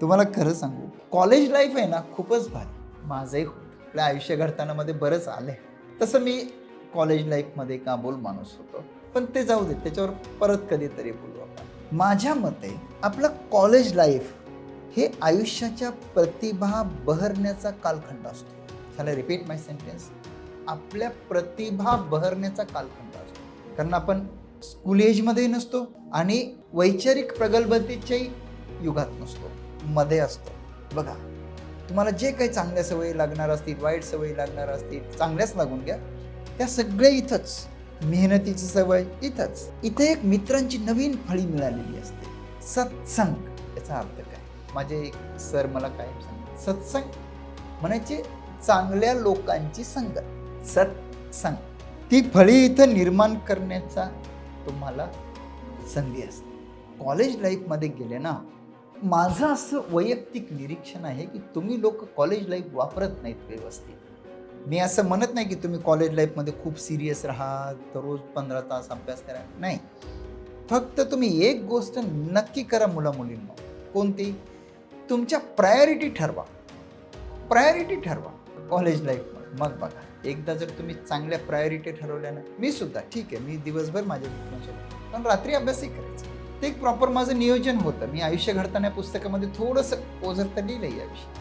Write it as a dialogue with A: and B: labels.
A: तुम्हाला खरं सांगू कॉलेज लाईफ आहे ना खूपच भारी. माझंही आपल्या आयुष्य घडतानामध्ये बरंच आलंय. तसं मी कॉलेज लाईफमध्ये का बोल माणूस होतो. पण ते जाऊ दे त्याच्यावर परत कधीतरी बोलू आपण. माझ्या मते आपलं कॉलेज लाईफ हे आयुष्याच्या प्रतिभा बहरण्याचा कालखंड असतो. त्याला रिपीट माय सेंटेन्स आपल्या प्रतिभा बहरण्याचा कालखंड असतो. कारण आपण स्कूल एजमध्ये नसतो आणि वैचारिक प्रगल्भतेच्याही युगात नसतो. मध्ये असतो. बघा तुम्हाला जे काही चांगल्या सवयी लागणार असतील वाईट सवयी लागणार असतील चांगल्याच लागून घ्या. त्या सगळ्या इथंच मेहनतीची सवय इथंच. इथे एक मित्रांची नवीन फळी मिळालेली असते. सत्संग याचा अर्थ काय? माझे एक सर मला कायम सांग सत्संग म्हणायचे चांगल्या लोकांची संगत. सत्संग ती फळी इथं निर्माण करण्याचा तुम्हाला संधी असते. कॉलेज लाईफमध्ये गेले ना माझं असं वैयक्तिक निरीक्षण आहे की तुम्ही लोक कॉलेज लाईफ वापरत नाहीत व्यवस्थित. मी असं म्हणत नाही की तुम्ही कॉलेज लाईफमध्ये खूप सिरियस राहा तर रोज पंधरा तास अभ्यास करा. नाही. फक्त तुम्ही एक गोष्ट नक्की करा मुला मुलींना. कोणती? तुमच्या प्रायोरिटी ठरवा. प्रायोरिटी ठरवा कॉलेज लाईफ मग बघा. एकदा जर तुम्ही चांगल्या प्रायोरिटी ठरवल्या ना मी सुद्धा ठीक आहे मी दिवसभर माझ्या पण रात्री अभ्यासही करायचा. ते एक प्रॉपर माझं नियोजन होतं. मी आयुष्य घडताना पुस्तकामध्ये थोडंसं ओझर तर लिहिलं याविषयी.